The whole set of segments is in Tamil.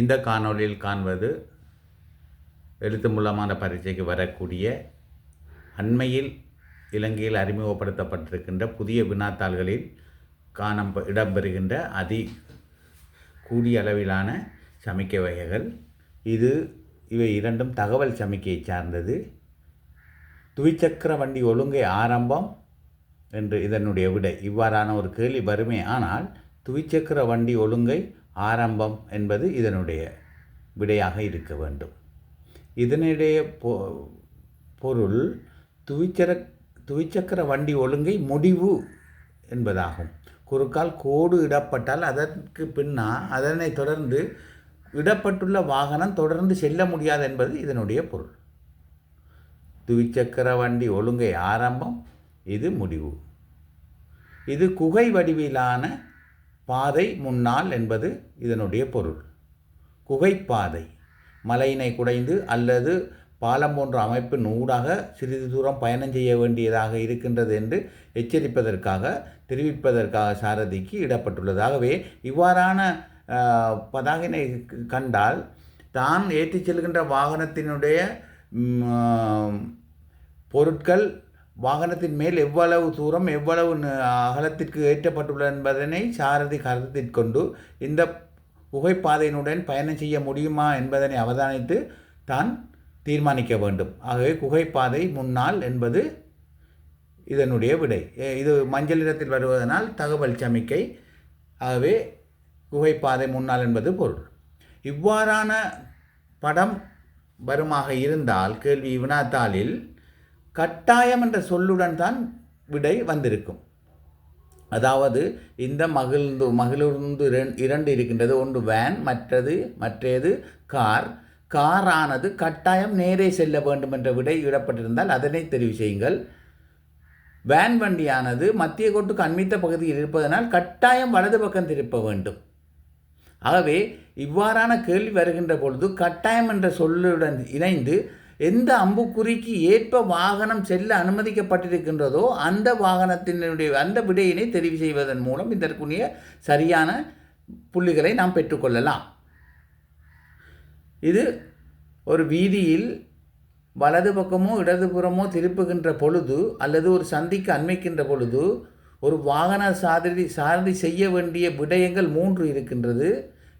இந்த காணொளியில் காண்பது எழுத்து மூலமான பரீட்சைக்கு வரக்கூடிய அண்மையில் இலங்கையில் அறிமுகப்படுத்தப்பட்டிருக்கின்ற புதிய வினாத்தாள்களில் காணம் இடம்பெறுகின்ற அதி கூடிய அளவிலான சமிக்கை வகைகள். இது இவை இரண்டும் தகவல் சமிக்கையை சார்ந்தது. துவிச்சக்கர வண்டி ஒழுங்கை ஆரம்பம் என்று இதனுடைய விடை. இவ்வாறான ஒரு கேள்வி வருமே. ஆனால் துவிச்சக்கர வண்டி ஒழுங்கை ஆரம்பம் என்பது இதனுடைய விடையாக இருக்க வேண்டும். இதனுடைய பொ பொருள் துவிச்சர துவிச்சக்கர வண்டி ஒழுங்கை முடிவு என்பதாகும். குறுக்கால் கோடு இடப்பட்டால் அதற்கு பின்னா அதனை தொடர்ந்து இடப்பட்டுள்ள வாகனம் தொடர்ந்து செல்ல முடியாது என்பது இதனுடைய பொருள். துவிச்சக்கர வண்டி ஒழுங்கை ஆரம்பம் இது முடிவு. இது குகை வடிவிலான பாதை முன்னால் என்பது இதனுடைய பொருள். குகைப்பாதை. மலையினை குடைந்து அல்லது பாலம் போன்ற அமைப்பின் ஊடாக சிறிது தூரம் பயணம் செய்ய வேண்டியதாக இருக்கின்றது என்று எச்சரிப்பதற்காக தெரிவிப்பதற்காக சாரதிக்கு இடப்பட்டுள்ளதாகவே இவ்வாறான பதாகினை கண்டால் தான் ஏற்றிச் செல்கின்ற வாகனத்தினுடைய பொருட்கள் வாகனத்தின் மேல் எவ்வளவு தூரம் எவ்வளவு அகலத்திற்கு ஏற்றப்பட்டுள்ளது என்பதனை சாரதி கருத்தில் கொண்டு இந்த குகைப்பாதையினுடன் பயணம் செய்ய முடியுமா என்பதனை அவதானித்து தான் தீர்மானிக்க வேண்டும். ஆகவே குகைப்பாதை முன்னால் என்பது இதனுடைய விடை. இது மஞ்சள் நிறத்தில் வருவதனால் தகவல் சமிக்கை. ஆகவே குகைப்பாதை முன்னால் என்பது பொருள். இவ்வாறான படம் வருமாக இருந்தால் கேள்வி வினாத்தாளில் கட்டாயம் என்ற சொல்லுடன் தான் விடை வந்திருக்கும். அதாவது இந்த மகிழ்ந்து மகிழ்ந்து இரண்டு இருக்கின்றது. ஒன்று வேன் மற்றது மற்றது கார் காரானது கட்டாயம் நேரே செல்ல வேண்டும் என்ற விடை இடப்பட்டிருந்தால் அதனை தெரிவு செய்யுங்கள். வேன் வண்டியானது மத்திய கோட்டுக்கு அண்மித்த பகுதியில் இருப்பதனால் கட்டாயம் வலது பக்கம் திருப்ப வேண்டும். ஆகவே இவ்வாறான கேள்வி வருகின்ற பொழுது கட்டாயம் என்ற சொல்லுடன் இணைந்து எந்த அம்புக்குறிக்கு ஏற்ப வாகனம் செல்ல அனுமதிக்கப்பட்டிருக்கின்றதோ அந்த வாகனத்தினுடைய அந்த விடையினை தெரிவு செய்வதன் மூலம் இதற்குரிய சரியான புள்ளிகளை நாம் பெற்றுக்கொள்ளலாம். இது ஒரு வீதியில் வலது பக்கமோ இடதுபுறமோ திருப்புகின்ற பொழுது அல்லது ஒரு சந்திக்கு அண்மைக்கின்ற பொழுது ஒரு வாகன சாரதி சாரதி செய்ய வேண்டிய விடயங்கள் மூன்று இருக்கின்றது.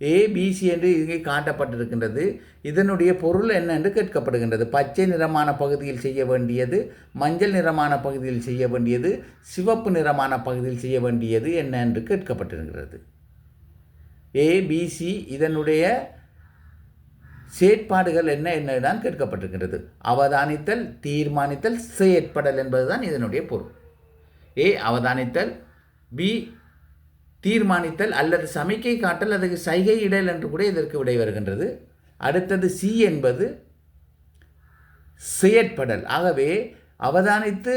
ஏபிசி என்று இங்கே காட்டப்பட்டிருக்கின்றது. இதனுடைய பொருள் என்ன என்று கேட்கப்படுகின்றது. பச்சை நிறமான பகுதியில் செய்ய வேண்டியது மஞ்சள் நிறமான பகுதியில் செய்ய வேண்டியது சிவப்பு நிறமான பகுதியில் செய்ய வேண்டியது என்ன என்று கேட்கப்பட்டிருக்கிறது. ஏபிசி இதனுடைய செயற்பாடுகள் என்ன என்னதான் கேட்கப்பட்டிருக்கின்றது. அவதானித்தல் தீர்மானித்தல் செயற்படல் என்பதுதான் இதனுடைய பொருள். ஏ அவதானித்தல் பி தீர்மானித்தல் அல்லது சமிக்கை காட்டல் அதுக்கு சைகை இடல் என்று கூட இதற்கு விடை வருகின்றது. அடுத்தது சி என்பது செயற்படல். ஆகவே அவதானித்து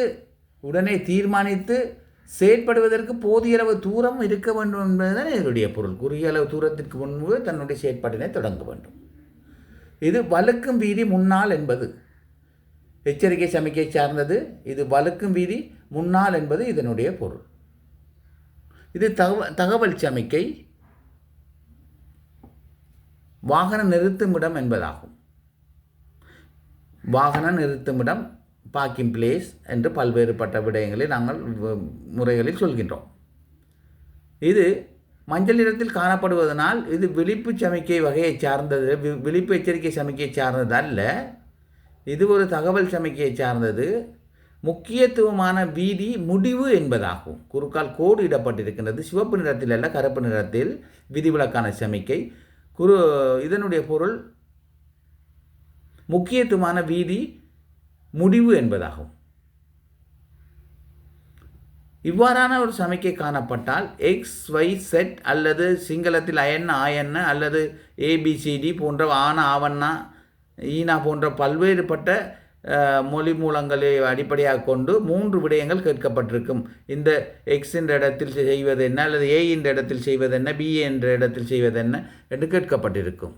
உடனே தீர்மானித்து செயற்படுவதற்கு போதிய அளவு தூரம் இருக்க வேண்டும் என்பதுதான் இதனுடைய பொருள். குறுகிய அளவு தூரத்திற்கு முன்பு தன்னுடைய செயற்பாட்டினை தொடங்க வேண்டும். இது வலுக்கும் வீதி முன்னால் என்பது. எச்சரிக்கை சமிக்கை சார்ந்தது. இது வலுக்கும் வீதி முன்னால் என்பது இதனுடைய பொருள். இது தகவ தகவல் சமிக்கை வாகன நிறுத்துமிடம் என்பதாகும். வாகன நிறுத்துமிடம் பார்க்கிங் பிளேஸ் என்று பல்வேறுபட்ட விடயங்களை நாங்கள் முறைகளில் சொல்கின்றோம். இது மஞ்சள் நிறத்தில் காணப்படுவதனால் இது விழிப்பு சமிக்கை வகையை சார்ந்தது விழிப்பு எச்சரிக்கை சமிக்கையை சார்ந்தது அல்ல இது ஒரு தகவல் சமிக்கையை சார்ந்தது. முக்கியத்துவமான வீதி முடிவு என்பதாகும். குறுக்கால் கோடு இடப்பட்டிருக்கின்றது. சிவப்பு நிறத்தில் அல்ல கருப்பு நிறத்தில் விதிவிலக்கான சமிக்கை. குரு இதனுடைய பொருள் முக்கியத்துவமான வீதி முடிவு என்பதாகும். இவ்வாறான ஒரு சமிக்கை காணப்பட்டால் எக்ஸ் ஒய் செட் அல்லது சிங்களத்தில் அயன் ஆயன்ன அல்லது ஏபிசிடி போன்ற ஆன ஆவண்ணா ஈனா போன்ற பல்வேறுபட்ட மொழி மூலங்களை அடிப்படையாக கொண்டு மூன்று விடயங்கள் கேட்கப்பட்டிருக்கும். இந்த எக்ஸ் என்ற இடத்தில் செய்வது என்ன அல்லது ஏ என்ற இடத்தில் செய்வது என்ன பி என்ற இடத்தில் செய்வது என்ன என்று கேட்கப்பட்டிருக்கும்.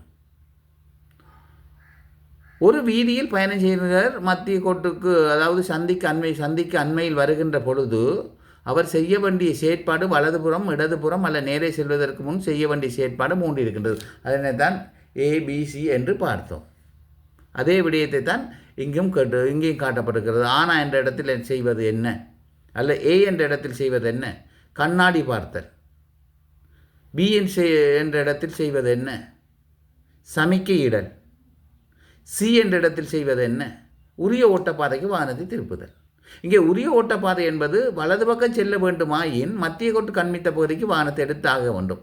ஒரு வீதியில் பயணம் செய்கிறார் மத்திய கோட்டுக்கு அதாவது சந்திக்கு அண்மை சந்திக்கு அண்மையில் வருகின்ற பொழுது அவர் செய்ய வேண்டிய செயற்பாடு வலதுபுறம் இடதுபுறம் அல்ல நேரே செல்வதற்கு முன் செய்ய வேண்டிய செயற்பாடு மூன்று இருக்கின்றது. அதனை தான் ஏபிசி என்று பார்த்தோம். அதே விடயத்தை தான் இங்கும் கேட்டு இங்கேயும் காட்டப்பட்டிருக்கிறது ஆனா என்ற இடத்தில் செய்வது என்ன? அல்ல ஏ என்ற இடத்தில் செய்வது என்ன? கண்ணாடி பார்த்தல். பி என்ற இடத்தில் செய்வது என்ன? சமிக்கையிடல் சி என்ற இடத்தில் செய்வது என்ன? உரிய ஓட்டப்பாதைக்கு வாகனத்தை திருப்புதல். இங்கே உரிய ஓட்டப்பாதை என்பது வலது பக்கம் செல்ல வேண்டுமாயின் மத்திய கோட்டு கண்மித்த பகுதிக்கு வாகனத்தை எடுத்தாக வேண்டும்.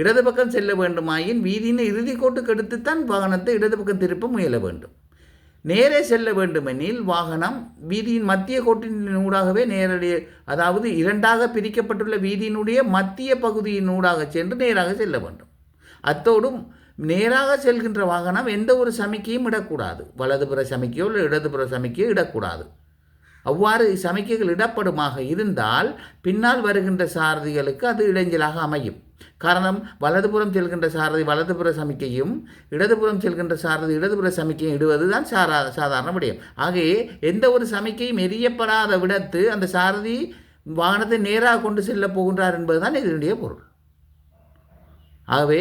இடது பக்கம் செல்ல வேண்டுமாயின் வீதியின் இறுதி கோட்டுக்கு எடுத்துத்தான் வாகனத்தை இடது பக்கம் திருப்ப முயல வேண்டும். நேரே செல்ல வேண்டுமெனில் வாகனம் வீதியின் மத்திய கோட்டின் ஊடாகவே நேரடி அதாவது இரண்டாக பிரிக்கப்பட்டுள்ள வீதியினுடைய மத்திய பகுதியின் ஊடாக சென்று நேராக செல்ல வேண்டும். அத்தோடும் நேராக செல்கின்ற வாகனம் எந்த ஒரு சமிக்கையும் இடக்கூடாது. வலதுபுற சமிக்கையோ இல்லை இடதுபுற சமிக்கையோ இடக்கூடாது. அவ்வாறு சமிக்கைகள் இடப்படுமாக இருந்தால் பின்னால் வருகின்ற சாரதிகளுக்கு அது இடைஞ்சலாக அமையும். காரணம் வலதுபுறம் செல்கின்ற சாரதி வலதுபுற சமிக்கையும் இடதுபுறம் செல்கின்ற சாரதி இடதுபுற சமிக்கையும் இடுவது தான் சாரா சாதாரண விடயம். ஆகவே எந்த ஒரு சமிக்கையும் எரியப்படாத விடத்து அந்த சாரதி வாகனத்தை நேராக கொண்டு செல்ல போகின்றார் என்பதுதான் இதனுடைய பொருள். ஆகவே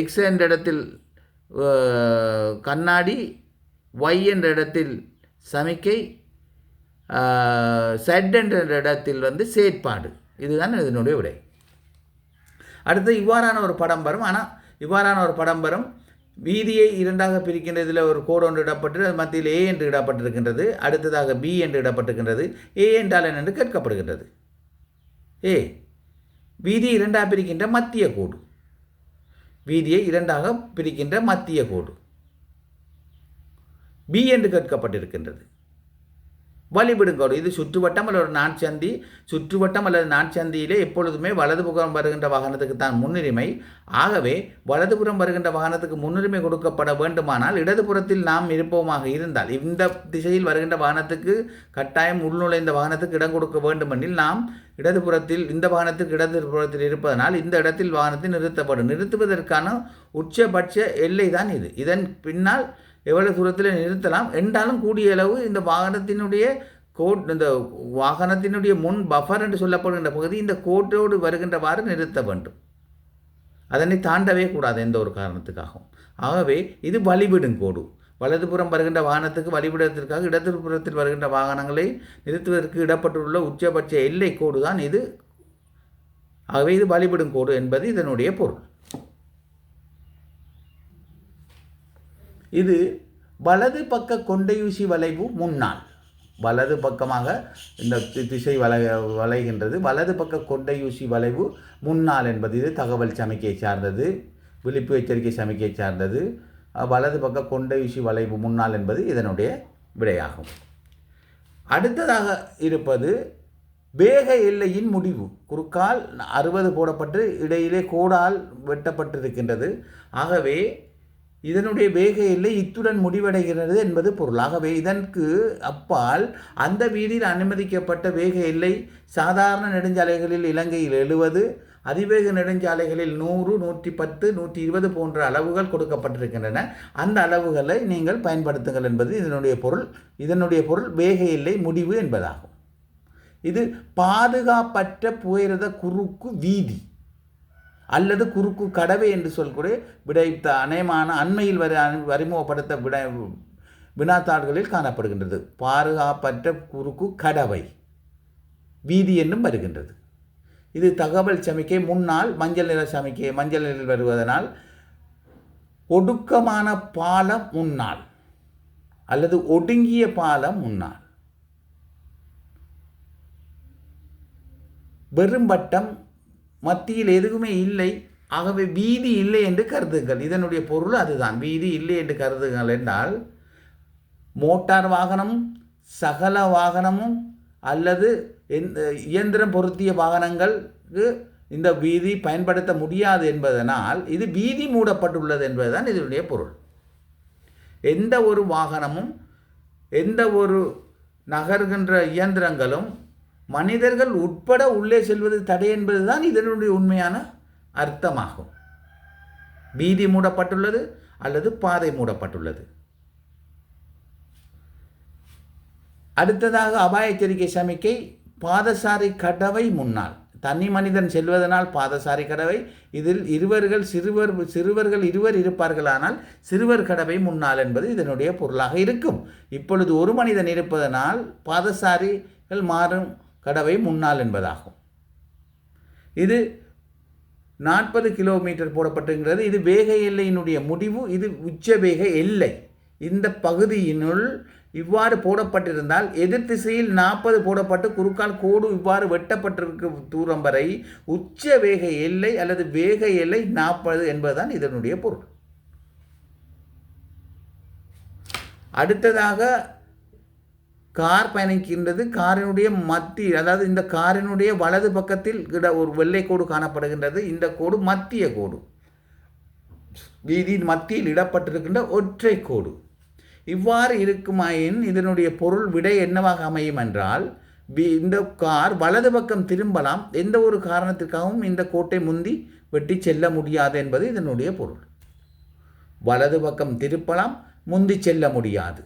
எக்ஸ் என்ற இடத்தில் கண்ணாடி ஒய் என்ற இடத்தில் சமிக்கை செட் என்ற இடத்தில் வந்து செயற்பாடு. இதுதான் இதனுடைய விடை. அடுத்து இவ்வாறான ஒரு படம் வரும். ஆனால் இவ்வாறான ஒரு படம் வரும். வீதியை இரண்டாக பிரிக்கின்ற இதில் ஒரு கோடு ஒன்று இடப்பட்டு அது மத்தியில் ஏ என்று இடப்பட்டிருக்கின்றது. அடுத்ததாக பி என்று இடப்பட்டிருக்கின்றது. ஏ என்றால் என்ன என்று கேட்கப்படுகின்றது. ஏ வீதி இரண்டாக பிரிக்கின்ற மத்திய கோடு. வீதியை இரண்டாக பிரிக்கின்ற மத்திய கோடு. பி என்று கேட்கப்பட்டிருக்கின்றது. வழிவிடுங்கோடு இது சுற்றுவட்டம் அல்லது ஒரு நாட்சந்தி. சுற்றுவட்டம் அல்லது நாட்சந்தியிலே எப்பொழுதுமே வலதுபுறம் வருகின்ற வாகனத்துக்கு தான் முன்னுரிமை. ஆகவே வலதுபுறம் வருகின்ற வாகனத்துக்கு முன்னுரிமை கொடுக்கப்பட வேண்டுமானால் இடதுபுறத்தில் நாம் இருப்போமாக இருந்தால் இந்த திசையில் வருகின்ற வாகனத்துக்கு கட்டாயம் உள்நுழைந்த வாகனத்துக்கு இடம் கொடுக்க வேண்டுமெனில் நாம் இடதுபுறத்தில் இந்த வாகனத்துக்கு இடதுபுறத்தில் இருப்பதனால் இந்த இடத்தில் வாகனத்தை நிறுத்தப்படும். நிறுத்துவதற்கான உச்சபட்ச எல்லை தான் இது. இதன் பின்னால் எவ்வளவு தூரத்தில் நிறுத்தலாம்? என்றாலும் கூடிய அளவு இந்த வாகனத்தினுடைய கோட் இந்த வாகனத்தினுடைய முன் பஃபர் என்று சொல்லப்படுகின்ற பகுதி இந்த கோட்டோடு வருகின்றவாறு நிறுத்த வேண்டும். அதனை தாண்டவே கூடாது எந்த ஒரு காரணத்துக்காகவும். ஆகவே இது வழிவிடும் கோடு. வலதுபுறம் வருகின்ற வாகனத்துக்கு வழிவிடத்திற்காக இடதுபுறத்தில் வருகின்ற வாகனங்களை நிறுத்துவதற்கு இடப்பட்டுள்ள உச்சபட்ச எல்லை கோடு தான் இது. ஆகவே இது வழிபடும் கோடு என்பது இதனுடைய பொருள். இது வலது பக்க கொண்டையூசி வளைவு முன்னால். வலது பக்கமாக இந்த தி- திசை வளை வளைகின்றது. வலது பக்க கொண்டையூசி வளைவு முன்னால் என்பது இது தகவல் சமிக்கையை சார்ந்தது. விழிப்பு எச்சரிக்கை சமிக்கையை சார்ந்தது. வலது பக்க கொண்டையூசி வளைவு முன்னால் என்பது இதனுடைய விடையாகும். அடுத்ததாக இருப்பது வேக எல்லையின் முடிவு. குறுக்கால் அறுபது போடப்பட்டு இடையிலே கோடால் வெட்டப்பட்டிருக்கின்றது. ஆகவே இதனுடைய வேக எல்லை இத்துடன் முடிவடைகிறது என்பது பொருள். ஆகவே இதற்கு அப்பால் அந்த வீதியில் அனுமதிக்கப்பட்ட வேக எல்லை சாதாரண நெடுஞ்சாலைகளில் இலங்கையில் எழுவது அதிவேக நெடுஞ்சாலைகளில் நூறு நூற்றி பத்து நூற்றி இருபது போன்ற அளவுகள் கொடுக்கப்பட்டிருக்கின்றன. அந்த அளவுகளை நீங்கள் பயன்படுத்துங்கள் என்பது இதனுடைய பொருள். இதனுடைய பொருள் வேக எல்லை முடிவு என்பதாகும். இது பாதுகாப்பற்ற புயரத குறுக்கு வீதி. அல்லது குறுக்கு கடவை என்று சொல்லக்கூடிய விடைத்த அநேகமான அண்மையில் வரி அறிமுகப்படுத்த விட வினாத்தாள்களில் காணப்படுகின்றது. பாதுகாப்பற்ற குறுக்கு கடவை வீதி என்றும் வருகின்றது. இது தகவல் சமிக்கை முன்னால் மஞ்சள் நிற சமிக்கை மஞ்சள் நிலையில் வருவதனால் ஒடுக்கமான பாலம் முன்னால் அல்லது ஒடுங்கிய பாலம் முன்னால். வெறும் வட்டம் மத்தியில் எதுவுமே இல்லை. ஆகவே வீதி இல்லை என்று கருதுங்கள். இதனுடைய பொருள் அதுதான். வீதி இல்லை என்று கருதுங்கள் என்றால் மோட்டார் வாகனம் சகல வாகனமும் அல்லது எந்த இயந்திரம் பொருத்திய வாகனங்களுக்கு இந்த வீதி பயன்படுத்த முடியாது என்பதனால் இது வீதி மூடப்பட்டுள்ளது என்பதுதான் இதனுடைய பொருள். எந்த ஒரு வாகனமும் எந்த ஒரு நகர்கின்ற இயந்திரங்களும் மனிதர்கள் உட்பட உள்ளே செல்வது தடை என்பதுதான் இதனுடைய உண்மையான அர்த்தமாகும். வீதி மூடப்பட்டுள்ளது அல்லது பாதை மூடப்பட்டுள்ளது. அடுத்ததாக அபாய எச்சரிக்கை சமிக்கை பாதசாரி கடவை முன்னால். தனி மனிதன் செல்வதனால் பாதசாரி கடவை இதில் இருவர்கள் சிறுவர் சிறுவர்கள் இருவர் இருப்பார்களானால் சிறுவர் கடவை முன்னால் என்பது இதனுடைய பொருளாக இருக்கும். இப்பொழுது ஒரு மனிதன் இருப்பதனால் பாதசாரிகள் மாறும் கடவை முன்னால் என்பதாகும். இது நாற்பது கிலோமீட்டர் போடப்பட்டுங்கிறது இது வேக எல்லையினுடைய முடிவு. இது உச்ச வேக எல்லை. இந்த பகுதியினுள் இவ்வாறு போடப்பட்டிருந்தால் எதிர் திசையில் நாற்பது போடப்பட்டு குறுக்கால் கோடு இவ்வாறு வெட்டப்பட்டிருக்கும் தூரம் வரை உச்ச வேக எல்லை அல்லது வேக எல்லை நாற்பது என்பதுதான் இதனுடைய பொருள். அடுத்ததாக கார் பயணிக்கின்றது காரினுடைய மத்திய அதாவது இந்த காரினுடைய வலது பக்கத்தில் கிட ஒரு வெள்ளை கோடு காணப்படுகின்றது. இந்த கோடு மத்திய கோடு. வீதியின் மத்தியில் இடப்பட்டிருக்கின்ற ஒற்றை கோடு. இவ்வாறு இருக்குமாயின் இதனுடைய பொருள் விடை என்னவாக அமையும் என்றால் இந்த கார் வலது பக்கம் திரும்பலாம். எந்த ஒரு காரணத்திற்காகவும் இந்த கோட்டை முந்தி வெட்டி செல்ல முடியாது என்பது இதனுடைய பொருள். வலது பக்கம் திருப்பலாம் முந்தி செல்ல முடியாது.